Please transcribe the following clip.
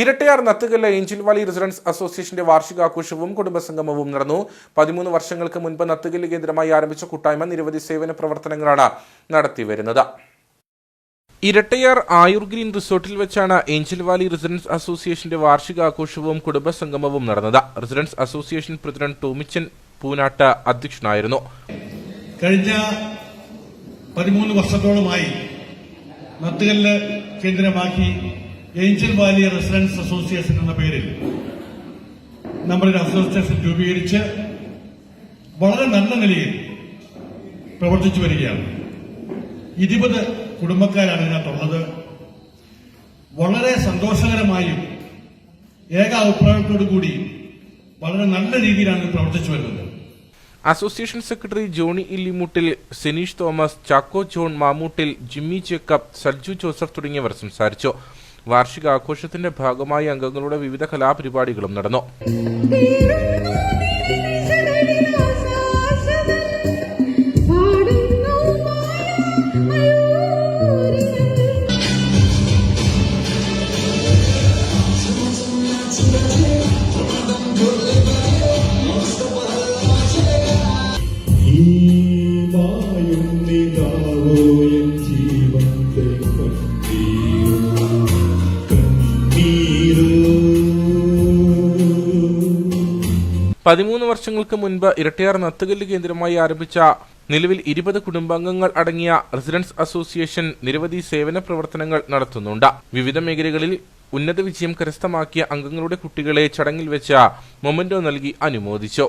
Irattayar Nathukalla angel valley residence അസോസിയേഷന്റെ വാർഷികാഘോഷവും കുടുംബസംഗമവും നടന്നു. പതിമൂന്ന് വർഷങ്ങൾക്ക് മുൻപ് നത്തുകല്ല് കേന്ദ്രമായി ആരംഭിച്ച കൂട്ടായ്മ നിരവധി സേവന പ്രവർത്തനങ്ങളാണ് നടത്തിവരുന്നത് ഇരട്ടയാർ ആയുർ ഗ്രീൻ റിസോർട്ടിൽ വെച്ചാണ് ഏഞ്ചൽ വാലി റെസിഡൻസ് അസോസിയേഷന്റെ വാർഷികാഘോഷവും കുടുംബസംഗമവും നടന്നത്. Residence association president Tomichan Poonattu അധ്യക്ഷനായിരുന്നു. കഴിഞ്ഞ പതിമൂന്ന് വർഷത്തോളമായി നത്തുകല്ല് കേന്ദ്രമാക്കി ഏഞ്ചൽ വാലി റെസിഡൻസ് അസോസിയേഷൻ എന്ന പേരിൽ നമ്മളൊരു അസോസിയേഷൻ രൂപീകരിച്ച് വളരെ നല്ല നിലയിൽ പ്രവർത്തിച്ചു വരികയാണ്. ഇരുപത് കുടുംബക്കാരാണ് ഇതിനകത്തുള്ളത്. വളരെ സന്തോഷകരമായും ഏക അഭിപ്രായത്തോടു കൂടി വളരെ നല്ല രീതിയിലാണ് പ്രവർത്തിച്ചു വരുന്നത്. അസോസിയേഷൻ സെക്രട്ടറി ജോണി ഇല്ലിമുട്ടിൽ സെനീഷ് തോമസ് ചാക്കോ ജോൺ മാമൂട്ടിൽ ജിമ്മി ജേക്കബ് സജ്ജു ജോസഫ് തുടങ്ങിയവർ സംസാരിച്ചു. വാർഷികാഘോഷത്തിന്റെ ഭാഗമായി അംഗങ്ങളുടെ വിവിധ കലാപരിപാടികളും നടന്നു. പതിമൂന്ന് വർഷങ്ങൾക്ക് മുൻപ് ഇരട്ടയാർ നത്തുകല്ല് കേന്ദ്രമായി ആരംഭിച്ച നിലവിൽ ഇരുപത് കുടുംബാംഗങ്ങൾ അടങ്ങിയ റെസിഡൻസ് അസോസിയേഷൻ നിരവധി സേവന പ്രവർത്തനങ്ങൾ നടത്തുന്നുണ്ട്. വിവിധ മേഖലകളിൽ ഉന്നത വിജയം കരസ്ഥമാക്കിയ അംഗങ്ങളുടെ കുട്ടികളെ ചടങ്ങിൽ വെച്ച് മൊമന്റോ നൽകി അനുമോദിച്ചു.